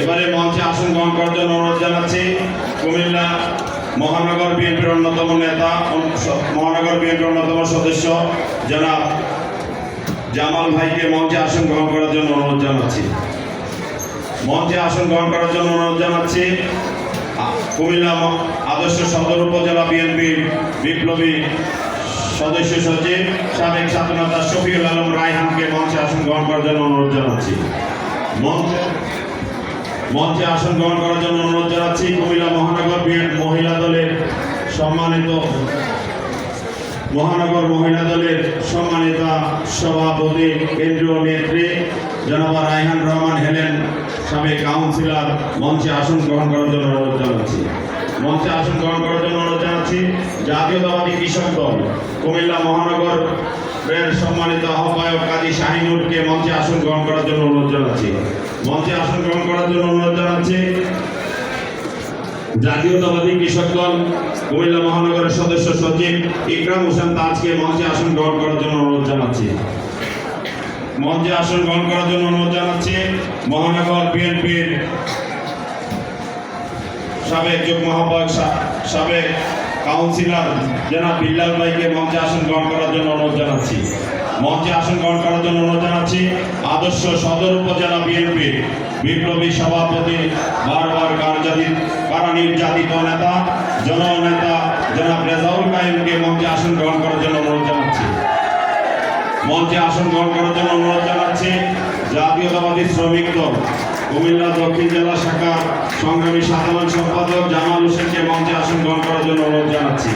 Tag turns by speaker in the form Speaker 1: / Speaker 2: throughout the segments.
Speaker 1: এবারে মঞ্চে আসন গ্রহণ করার জন্য অনুরোধ জানাচ্ছি। কুমিল্লা মহানগর বিএনপির অন্যতম নেতা মহানগর বিএনপির অন্যতম সদস্য জনাব জামাল ভাইকে মঞ্চে আসন গ্রহণ করার জন্য অনুরোধ জানাচ্ছি। মঞ্চে আসন গ্রহণ করার জন্য অনুরোধ জানাচ্ছি। কুমিল্লা আদর্শ সদর উপজেলা বিএনপির বিপ্লবী সদস্য সচিব সাবেক স্বাধীনতা শফিউল আলম রায়হানকে মঞ্চে আসন গ্রহণ করার জন্য অনুরোধ জানাচ্ছি। মঞ্চে মঞ্চে আসন গ্রহণ করার জন্য অনুরোধ জানাচ্ছি কুমিল্লা মহানগর মহিলা দলের সম্মানিত মহানগর মহিলা দলের সম্মানিত সভাপতি কেন্দ্রীয় নেত্রী জনাবা রায়হান রহমান হেলেন, সাবেক কাউন্সিলর, মঞ্চে আসন গ্রহণ করার জন্য অনুরোধ জানাচ্ছি। মঞ্চে আসন গ্রহণ করার জন্য অনুরোধ জানাচ্ছি, জাতীয়তাবাদী কৃষক দল, কুমিল্লা মহানগর সম্মানিত আহ্বায়ক কাজী শাহিনুরকে মঞ্চে আসন গ্রহণ করার জন্য অনুরোধ জানাচ্ছি। মঞ্চে আসন গ্রহণ করার জন্য অনুরোধ জানাচ্ছি। জাতীয়তাবাদী কৃষক দল, কুমিল্লা মহানগরের সদস্য সচিব ইকরাম হোসেন তাজকে মঞ্চে আসন গ্রহণ করার জন্য অনুরোধ জানাচ্ছি। মঞ্চে আসন গ্রহণ করার জন্য অনুরোধ জানাচ্ছি। মহানগর বিএনপির সাবেক যুগ্ম আহ্বায়ক সাবেক কাউন্সিলর জনাব বিল্লাল ভাইকে মঞ্চে আসন গ্রহণ করার জন্য অনুরোধ জানাচ্ছি। মঞ্চে আসন গ্রহণ করার জন্য অনুরোধ জানাচ্ছি। আদর্শ সদর উপজেলা বিএনপি বিপ্লবী সভাপতি, বারবার কারজাতি কারা নির্যাতিত নেতা, জননেতা জনাব রেজাউল কাইমকে মঞ্চে আসন গ্রহণ করার জন্য অনুরোধ জানাচ্ছি। মঞ্চে আসন গ্রহণ করার জন্য অনুরোধ জানাচ্ছি জাতীয়তাবাদী শ্রমিক দল, কুমিল্লা দক্ষিণ জেলা শাখা সংগ্রামী সাধারণ সম্পাদক জামাল হোসেনকে মঞ্চে আসন গ্রহণ করার জন্য অনুরোধ জানাচ্ছি।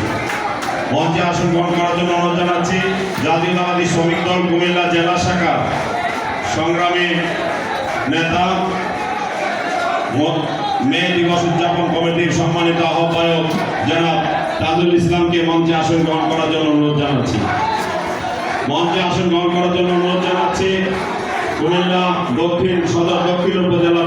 Speaker 1: মঞ্চে আসন গ্রহণ করার জন্য অনুরোধ জানাচ্ছি জাতীয়তাবাদী শ্রমিক দল, কুমিল্লা জেলা শাখা সংগ্রামী নেতা মে দিবস উদযাপন কমিটির সম্মানিত আহ্বায়ক জনাব তাজুল ইসলামকে মঞ্চে আসন গ্রহণ করার জন্য অনুরোধ জানাচ্ছি। মঞ্চে আসন গ্রহণ করার জন্য অনুরোধ জানাচ্ছি। কুমিল্লা দক্ষিণ সদর দক্ষিণ উপজেলা